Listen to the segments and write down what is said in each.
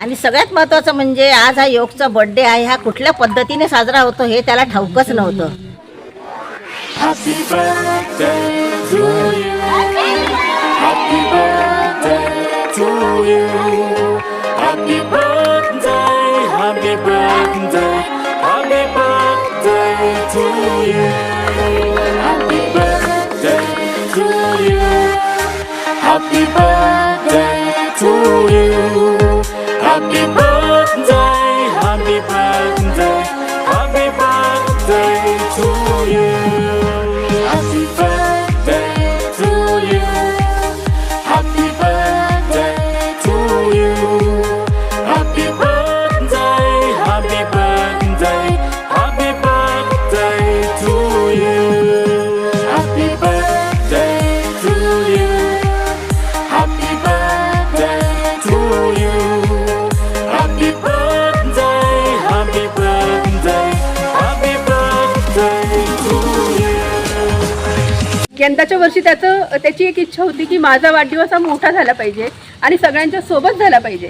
आणि सगळ्यात महत्वाचं म्हणजे आज हा योगचा बर्थडे आहे हा कुठल्या पद्धतीने साजरा होतो हे त्याला ठाऊकच नव्हतं Happy birthday यंदाच्या वर्षी त्याचं त्याची एक इच्छा होती की माझा वाढदिवस हा मोठा झाला पाहिजे आणि सगळ्यांच्या सोबत झाला पाहिजे.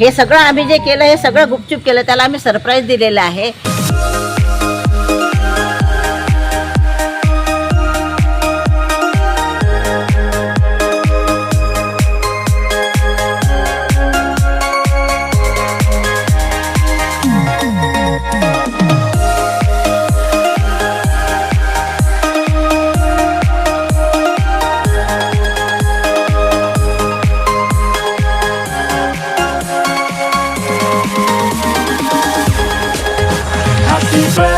हे सगळं आम्ही जे केलं हे सगळं गुपचूप केलं त्याला आम्ही सरप्राईज दिलेलं आहे. friends.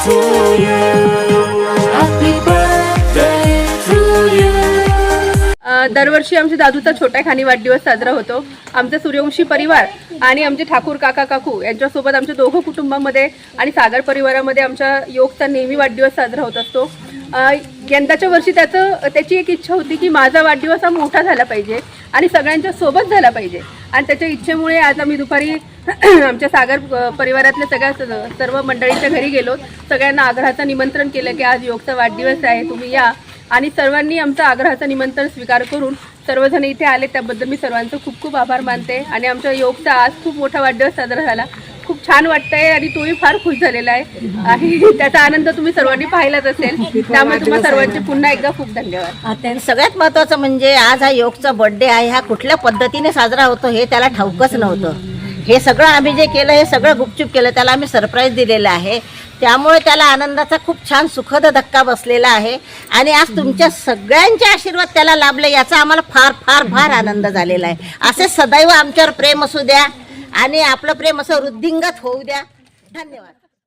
to you. Happy birthday to you. दरवर्षी आमच्या दादूचा छोट्या खानी वाढदिवस साजरा होतो आमचा सूर्यवंशी परिवार आणि आमचे ठाकूर काका काकू यांच्यासोबत आमच्या दोघं कुटुंबामध्ये आणि सागर परिवारामध्ये आमच्या योगचा नेहमी वाढदिवस साजरा होत असतो यंदाच्या वर्षी त्याचं त्याची एक इच्छा होती की माझा वाढदिवस हा मोठा झाला पाहिजे आणि सगळ्यांच्या सोबत झाला पाहिजे. आणि त्याच्या इच्छेमुळे आज आम्ही दुपारी आमच्या सागर परिवारातल्या सगळ्या स- सर्व मंडळींच्या घरी गेलो. सगळ्यांना आग्रहाचं निमंत्रण केलं की आज योगचा वाढदिवस आहे तुम्ही या. आणि सर्वांनी आमचं आग्रहाचं निमंत्रण स्वीकार करून सर्वजण इथे आले. त्याबद्दल मी सर्वांचं खूप खूप आभार मानते. आणि आमच्या योगचा आज खूप मोठा वाढदिवस साजरा झाला. खूप छान वाटतंय आणि तोही फार खुश झालेला आहे. आणि त्याचा आनंद तुम्ही सर्वांनी पाहिलाच असेल. त्यामुळे तुम्हाला सर्वांचे पुन्हा एकदा खूप धन्यवाद. सगळ्यात महत्वाचं म्हणजे आज हा योगचा बर्थडे आहे. हा कुठल्या पद्धतीने साजरा होतो हे त्याला ठाऊकच नव्हतं. हे सगळं आम्ही जे केलं हे सगळं गुपचूप केलं त्याला आम्ही सरप्राईज दिलेलं आहे. त्यामुळे त्याला आनंदाचा खूप छान सुखद धक्का बसलेला आहे. आणि आज तुमच्या सगळ्यांचे आशीर्वाद त्याला लाभले याचा आम्हाला फार फार फार आनंद झालेला आहे. असे सदैव आमच्यावर प्रेम असू द्या. आणि आपलं प्रेम असं वृद्धिंगत होऊ द्या. धन्यवाद.